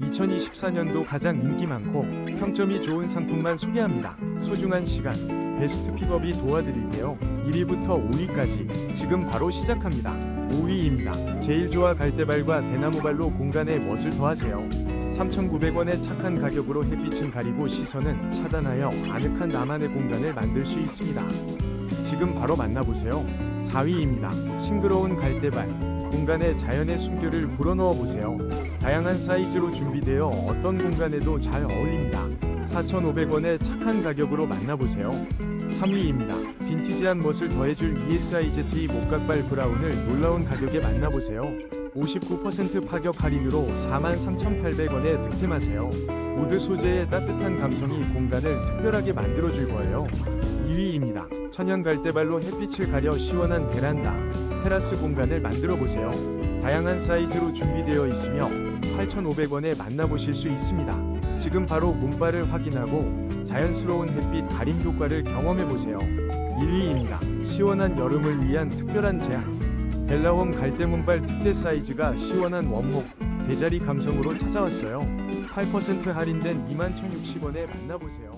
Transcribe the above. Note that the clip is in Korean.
2024년도 가장 인기 많고 평점이 좋은 상품만 소개합니다. 소중한 시간, 베스트 픽업이 도와드릴게요. 1위부터 5위까지 지금 바로 시작합니다. 5위입니다. 제일 좋아 갈대발과 대나무발로 공간에 멋을 더하세요. 3,900원의 착한 가격으로 햇빛을 가리고 시선은 차단하여 아늑한 나만의 공간을 만들 수 있습니다. 지금 바로 만나보세요. 4위입니다. 싱그러운 갈대발. 공간에 자연의 숨결을 불어넣어 보세요. 다양한 사이즈로 준비되어 어떤 공간에도 잘 어울립니다. 4,500원의 착한 가격으로 만나보세요. 3위입니다. 빈티지한 멋을 더해줄 ESIZT 목각발 브라운을 놀라운 가격에 만나보세요. 59% 파격 할인으로 43,800원에 득템하세요. 우드 소재의 따뜻한 감성이 공간을 특별하게 만들어줄 거예요. 2위입니다. 천연 갈대발로 햇빛을 가려 시원한 베란다, 테라스 공간을 만들어 보세요. 다양한 사이즈로 준비되어 있으며 8,500원에 만나보실 수 있습니다. 지금 바로 문발을 확인하고 자연스러운 햇빛 가림 효과를 경험해 보세요. 1위입니다. 시원한 여름을 위한 특별한 제안. 벨라홈 갈대 문발 특대 사이즈가 시원한 원목 대자리 감성으로 찾아왔어요. 8% 할인된 21,060원에 만나보세요.